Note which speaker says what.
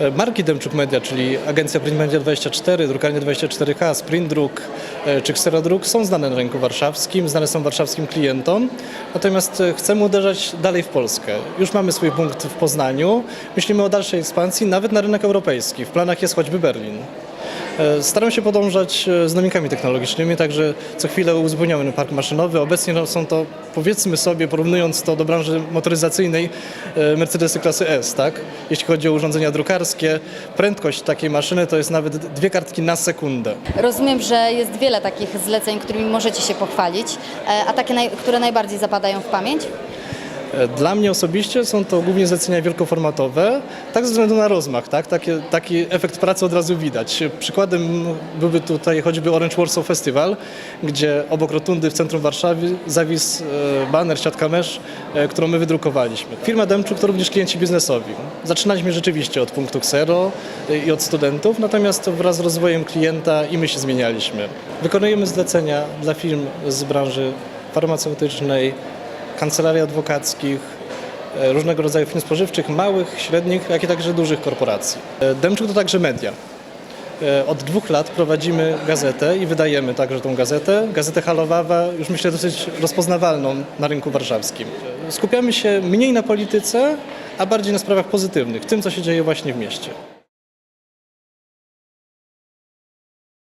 Speaker 1: E, Marki Demczuk Media, czyli agencja Print Media 24, drukarnia 24H, Sprint Druk e, czy Xerodruk są znane na rynku warszawskim, znane są warszawskim klientom. Natomiast e, chcemy uderzać dalej w Polskę. Już mamy swój punkt w Poznaniu. Myślimy o dalszej ekspansji, nawet na rynek europejski. W planach jest choćby Berlin. E, Staram się podążać e, z nowinkami technologicznymi, także co chwilę uzupełniamy park maszynowy. Obecnie no, są to, powiedzmy sobie, porównując to do branży motoryzacyjnej, e, Mercedesy klasy S, tak? Jeśli chodzi o urządzenia drukarskie, prędkość takiej maszyny to jest nawet dwie kartki na sekundę.
Speaker 2: Rozumiem, że jest wiele takich zleceń, którymi możecie się pochwalić, a takie, które najbardziej zapadają w pamięć?
Speaker 1: E, Dla mnie osobiście są to głównie zlecenia wielkoformatowe, tak ze względu na rozmach, tak? Taki, taki efekt pracy od razu widać. Przykładem byłby tutaj choćby Orange Warsaw Festival, gdzie obok rotundy w centrum Warszawy zawisł e, baner, siatka mesz, e, którą my wydrukowaliśmy. Firma Demczuk to również klienci biznesowi. Zaczynaliśmy rzeczywiście od punktu Xero e, i od studentów, natomiast wraz z rozwojem klienta i my się zmienialiśmy. Wykonujemy zlecenia dla firm z branży farmaceutycznej, kancelarii adwokackich, e, różnego rodzaju firm spożywczych, małych, średnich, jak i także dużych korporacji. E, Demczuk to także media. E, Od dwóch lat prowadzimy gazetę i wydajemy także tą gazetę. Gazetę Halowawa, już myślę dosyć rozpoznawalną na rynku warszawskim. Skupiamy się mniej na polityce, a bardziej na sprawach pozytywnych, tym co się dzieje właśnie w mieście.